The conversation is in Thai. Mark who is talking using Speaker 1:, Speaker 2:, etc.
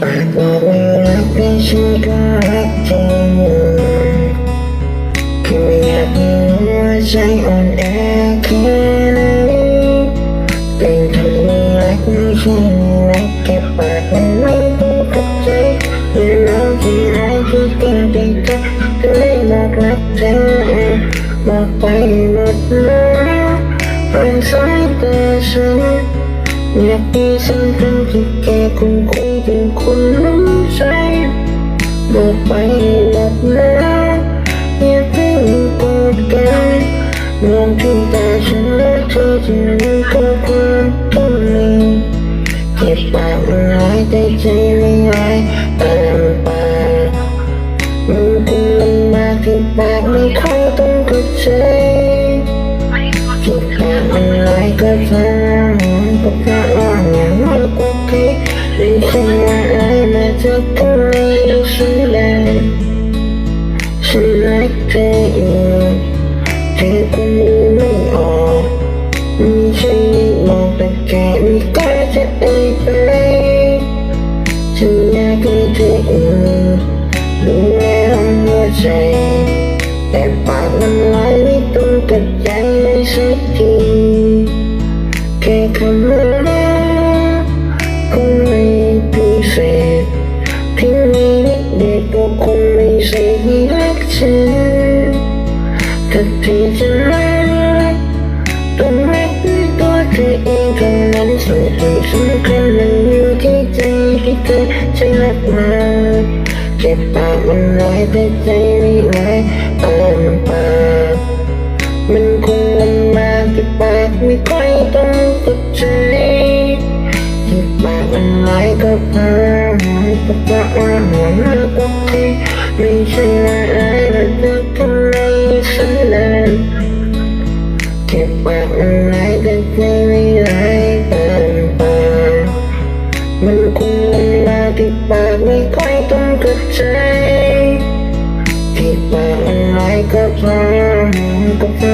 Speaker 1: ปากบอกว่ารักแต่ฉันก็รักจริงคือไม่อยากรู้ว่าใจอ่อนแอแค่ไหนเป็นคนไม่รักไม่ใช่รักแค่ปากมันไม่พูดกับใจเมื่อเราที่รักที่เต็มใจก็เลยบอกรักเธอบอกไปหมดแล้วเป็นสายตาฉัน อยากมีสัมพันธ์ที่แค่คุณคุยถึงคุณรู้ใจบอกไปหมดแล้วอย่าเพิ่งโกรธกันมองที่ตาฉันแล้วเธอจะรู้ข้อความตัวนี้เก็บปากมันหายแต่ใจไม่หายตามปากมันคงลำบากที่ปากไม่ค่อยต้องเข้าใจที่ปากมันลอยก็ฟังก็เพราะว่าอย่างน้อยก็คิดไม่ใช่ว่าอะไรมาจากทะเลฉันได้กเธออยู่เธองดูไม่ออกไม่ใช่ไม่บอกแต่แค่ไม่กล้าจะเอ่ยไปฉันอยากให้เธอ อยู่ดูแลหัวใจแต่ปากมันลอยไม่ตรงกับ ค่คำว่ารักคงไม่พิเศษเพียงมีนิดเดียวก็คงไม่ใช่ที่รักฉันถ้าเธอจะรักต้องรักด้วยตัวเธอเองเท่านั้นสิ่งที่สำคัญมันอยู่ที่ใจที่เธอจะรักมาเจ็บปากมันร้ายแต่ใจไม่ร้ายตามปาก ต้องเข้าใจที่ปากมันร้ายก็พอก็เพราะว่าหัวหน้าก็ที่ไม่ใช่อะไรแต่เธอทำไมฉันนั้นเก็บปากมันร้ายแต่ใจไม่ร้ายตามปามันคงลำบากที่ปากไม่ค่อยต้องเข้าใจที่ปากมันร้ายก็พอ